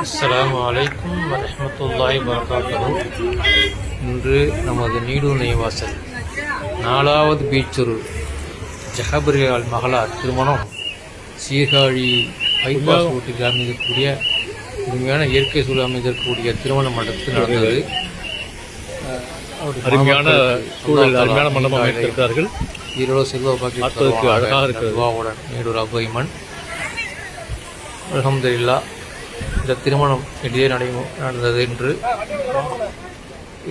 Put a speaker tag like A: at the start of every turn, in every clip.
A: அஸ்ஸலாமு அலைக்கும் வரஹ்மத்துல்லாஹி வரகாத்துஹு இன்று நமது நீடூர் நெய்வாசல் நாலாவது பீச்சூர். ஜஹபரியால் மகளார் திருமணம். சீர்காழி பைபாஸ் ரோட்டில் அமைந்திருக்கக்கூடிய உண்மையான இயற்கை சூழல் அமைந்திருக்கக்கூடிய திருமண மண்டபத்தில் நடந்தது.
B: அருமையான சூழல் அருமையான மண்டபம் அமைத்திருக்கிறார்கள்.
A: ஈரோடு செல்வ பாக்கி
B: அழகாக இருக்கிறது.
A: நீடூர் அபைமன் அல்ஹம்துலில்லா இந்த திருமணம் எளிய நடைமு நடந்தது என்று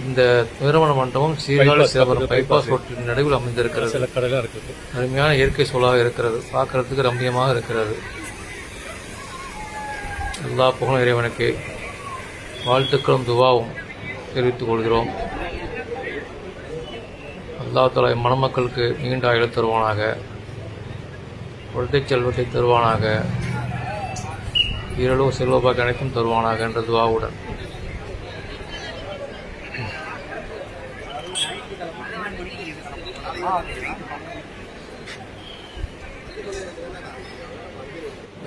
A: இந்த திருமண மண்டபம் சீர்காழி சிதம்பரம் பைபாஸ் ரோட்டின் நடுவில் அமைந்திருக்கிறது.
B: சில கடைலாம் இருக்குது.
A: அருமையான இயற்கை சூழலாக இருக்கிறது. பார்க்கறதுக்கு ரம்மியமாக இருக்கிறது. எல்லா புகழும் இறைவனுக்கு வாழ்த்துக்களும் துவாவும் தெரிவித்துக் கொள்கிறோம். அல்லாஹ் தலா மணமக்களுக்கு நீண்ட ஆயுள் தருவானாக. குழந்தை செல்வத்தை தருவானாக. ஈரளவு செல்வபாக்கு அனைத்தும் தருவானாக என்ற துவாவுடன்.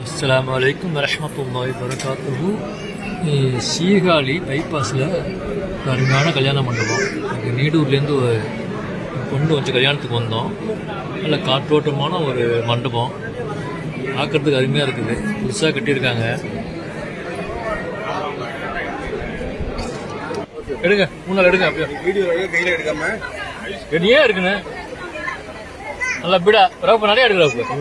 A: அஸ்லாம் அலைக்கும் வரஹ்மத்துல்லாஹி வரகாத்துஹு சீர்காழி பைபாஸில் அருமையான கல்யாண மண்டபம். இங்கே நீடூர்லேருந்து ஒரு பொண்ணு வச்சு கல்யாணத்துக்கு வந்தோம். நல்ல காற்றோட்டமான ஒரு மண்டபம். பார்க்கறதுக்கு அருமையாக இருக்குது. புதுசாக கட்டியிருக்காங்க. எடுங்க மூணு எடுங்க. அப்படியே
C: வீடியோ கையில எடுக்காம.
B: ஏன் இருக்குண்ணே நல்லா பிடா ரவுப்பு நிறைய எடுக்கிறப்ப